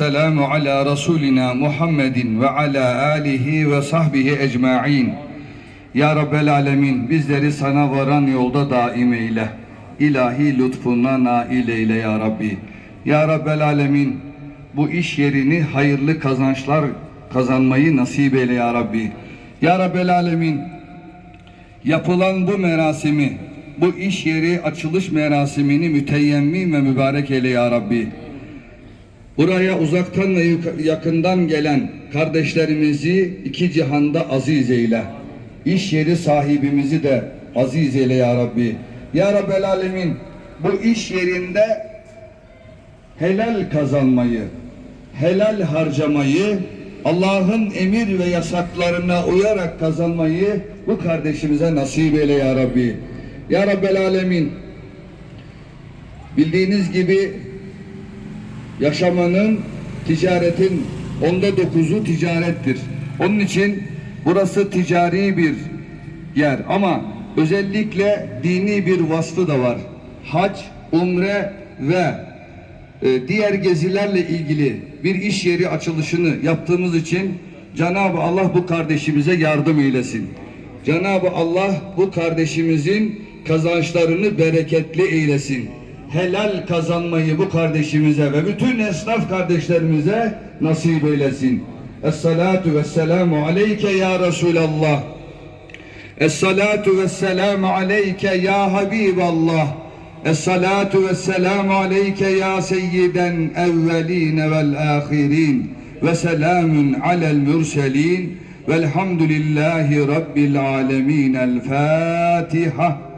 Selamu ala Resulina Muhammedin ve ala alihi ve sahbihi ecma'in. Ya Rabbel Alemin bizleri sana varan yolda daim eyle. İlahi lütfunla nail eyle ya Rabbi. Ya Rabbel Alemin bu iş yerini hayırlı kazançlar kazanmayı nasip eyle ya Rabbi. Ya Rabbel Alemin yapılan bu merasimi, bu iş yeri açılış merasimini müteyemmin ve mübarek eyle ya Rabbi. Buraya uzaktan ve yakından gelen kardeşlerimizi iki cihanda aziz eyle. İş yeri sahibimizi de aziz eyle ya Rabbi. Ya Rabbel Alemin bu iş yerinde helal kazanmayı, helal harcamayı, Allah'ın emir ve yasaklarına uyarak kazanmayı bu kardeşimize nasip eyle ya Rabbi. Ya Rabbel Alemin bildiğiniz gibi yaşamanın, ticaretin onda dokuzu ticarettir. Onun için burası ticari bir yer ama özellikle dini bir vasfı da var. Hac, umre ve e, diğer gezilerle ilgili bir iş yeri açılışını yaptığımız için Cenab-ı Allah bu kardeşimize yardım eylesin. Cenab-ı Allah bu kardeşimizin kazançlarını bereketli eylesin. Helal kazanmayı bu kardeşimize ve bütün esnaf kardeşlerimize nasip eylesin. Esselatu vesselamu aleyke ya Resulallah. Esselatu vesselamu aleyke ya Habiballah. Esselatu vesselamu aleyke ya seyyiden evveline vel ahirin. Ve selamun alel mürselin. Velhamdülillahi Rabbil alemin. El Fatiha.